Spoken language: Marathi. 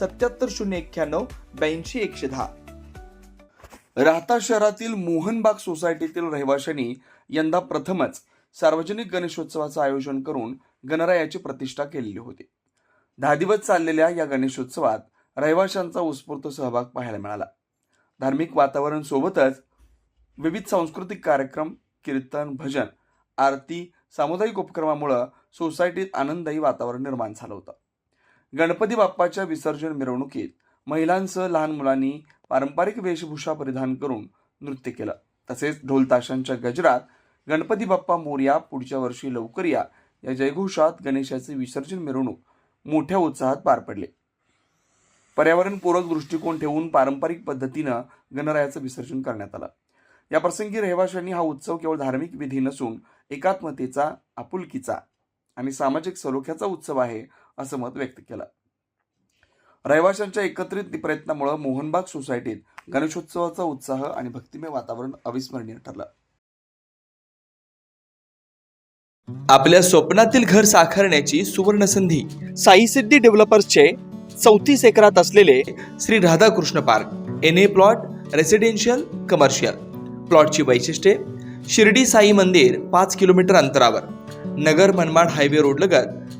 सत्याहत्तर शून्य एक्क्याण्णव ब्याऐंशी एकशे दहा. राहता शहरातील मोहनबाग सोसायटीतील रहिवाशांनी यंदा प्रथमच सार्वजनिक गणेशोत्सवाचं आयोजन करून गणरायाची प्रतिष्ठा केलेली होती. दहा दिवस चाललेल्या या गणेशोत्सवात रहिवाशांचा उत्स्फूर्त सहभाग पाहायला मिळाला. धार्मिक वातावरण सोबतच विविध सांस्कृतिक कार्यक्रम कीर्तन भजन आरती सामुदायिक उपक्रमामुळं सोसायटीत आनंददायी वातावरण निर्माण झालं होतं. गणपती बाप्पाच्या विसर्जन मिरवणुकीत महिलांसह लहान मुलांनी पारंपरिक वेशभूषा परिधान करून नृत्य केलं. तसेच ढोलताशांच्या गजरात गणपती बाप्पा मोर्या पुढच्या वर्षी लवकर या या जयघोषात गणेशाचे विसर्जन मिरवणूक मोठ्या उत्साहात पार पडले. पर्यावरणपूरक दृष्टिकोन ठेवून पारंपरिक पद्धतीनं गणरायाचं विसर्जन करण्यात आलं. या प्रसंगी रहिवाशांनी हा उत्सव केवळ धार्मिक विधी नसून एकात्मतेचा आपुलकीचा आणि सामाजिक सलोख्याचा उत्सव आहे असं मत व्यक्त केलं. रहिवाशांच्या एकत्रित प्रयत्नामुळे मोहनबाग सोसायटीत गणेशोत्सवाचा उत्साह आणि भक्तिमय वातावरण अविस्मरणीय ठरलं. आपल्या स्वप्नातील घर साकारण्याची सुवर्ण संधी साई सिद्धी डेव्हलपर्सचे चौतीस एकरात असलेले Shri Radhakrishna park N A plot residential commercial प्लॉटची वैशिष्ट्ये शिर्डी साई मंदिर पाच किलोमीटर अंतरावर नगर मनमाड हायवे रोड लगत